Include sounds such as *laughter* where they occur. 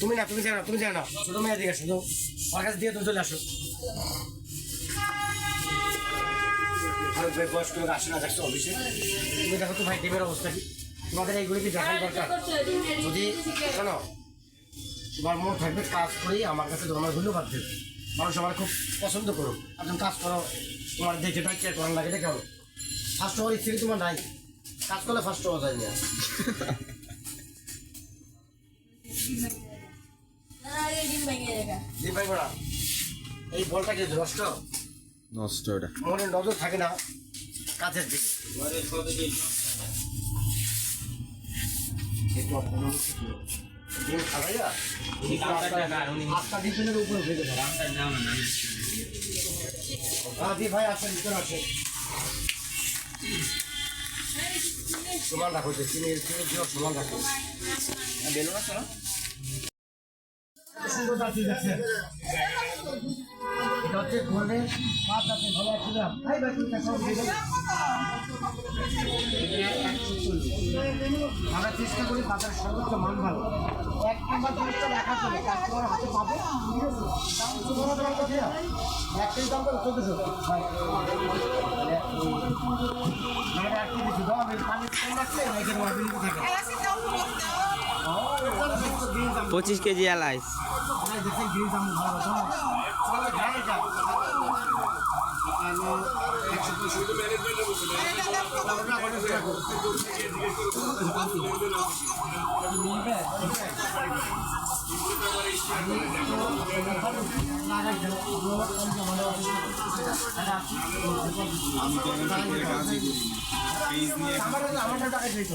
তুমি না, তুমি জানো তুমি জানো, ছোট মেয়ে দিকে আসো ওর কাছে দিয়ে তুমি চলে আসো। তুমি দেখো তো ভাই টিমের অবস্থা কি? তোমাদের এইগুলি কি দেখার দরকার? যদি শোনো, তোমার মন থাকবে কাজ করেই আমার কাছে তোমার ধন্যবাদ দেবে। মানুষ আমার খুব পছন্দ করো তুমি কাজ করো তোমার দেখে টাইট করার লাগে দেখে ফার্স্ট হওয়ার ইচ্ছে তোমার নাই। কাজ করলে ফার্স্ট হওয়া যায় না। *laughs* এই বলটা কি নষ্ট? নষ্ট এটা। মনে নজর থাকে না কাজের দিকে। একটু ডিম খাবাইয়া আটটা ডিমের উপরে ভেজে দেবো রাজি ভাই আসেন ভিতরে আসেন সমান রাখো যে চিনি চিনি দিও সমান রাখো বেলুন আছে না সুন্দর দাঁত আছে এটা হচ্ছে আছে আছে ভাই কাছে আমরা চেষ্টা করি বাজার সর্বোচ্চ মান ভালো। এক নম্বর জিনিসটা দেখা চলে কাস্টমার হাতে পাবে। একটাই দাম করে চোদ্দশো। পঁচিশ কেজি এলাই ভাই দেখেন গ্রিন দাম ভালো দাম চলে যায় যা একশো আমার টাকা দিতে